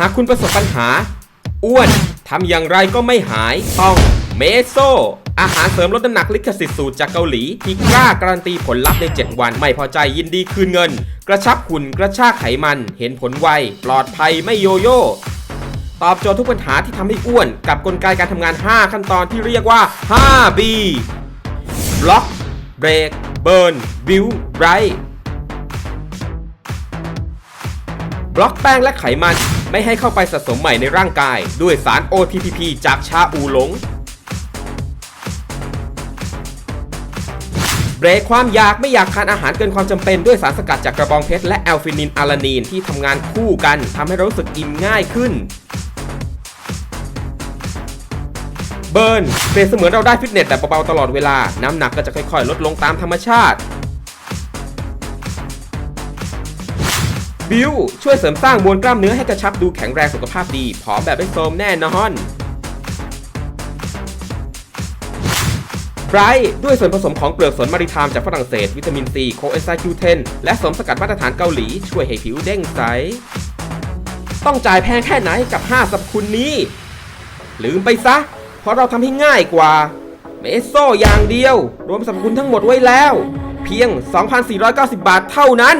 หากคุณประสบปัญหา อ้วนทำอย่างไรก็ไม่หาย ต้องเมโซ อาหารเสริมลดน้ำหนักลิขสิทธิ์สูตรจากเกาหลี ที่กล้าการันตีผลลัพธ์ใน 7 วันไม่พอใจยินดีคืนเงิน กระชับหุ่นกระชากไขมัน เห็นผลไว ปลอดภัยไม่โยโย่ตอบโจทย์ทุกปัญหาที่ทำให้อ้วน กับกลไกการทำงาน 5 ขั้นตอนที่เรียกว่า 5B บล็อก เบรก เบิร์น บิวไรบล็อกแป้งและไขมัน ไม่ให้เข้าไปสะสมใหม่ในร่างกาย ด้วยสาร OTPP จากชาอูหลง เบรกความอยากไม่อยากทานอาหารเกินความจำเป็นด้วยสารสกัดจากกระบองเพชรและแอลฟินินอาลานีนที่ทำงานคู่กันทำให้รารู้สึกอิ่มง่ายขึ้นเบิร์นเปรียบเสมือนเราได้ฟิตเนสแบบเบาๆตลอดเวลา น้ำหนักก็จะค่อยๆ ลดลงตามธรรมชาติ บิวช่วยเสริมสร้างมวลกล้ามเนื้อให้กระชับดูแข็งแรงสุขภาพดีผอมแบบไม่โทรมแน่นอนไบรท์ด้วยส่วนผสมของเปลือกสนมาริทามจากฝรั่งเศส วิตามินซีโคเอนไซม์ Q10 และสมสกัดมาตรฐานเกาหลี ช่วยให้ผิวเด้งใส ต้องจ่ายแพงแค่ไหนกับ 5สรรพคุณนี้ ลืมไปซะ เพราะเราทำให้ง่ายกว่า เมโซอย่างเดียว รวมสรรพคุณทั้งหมดไว้แล้ว เพียง 2,490 บาทเท่านั้น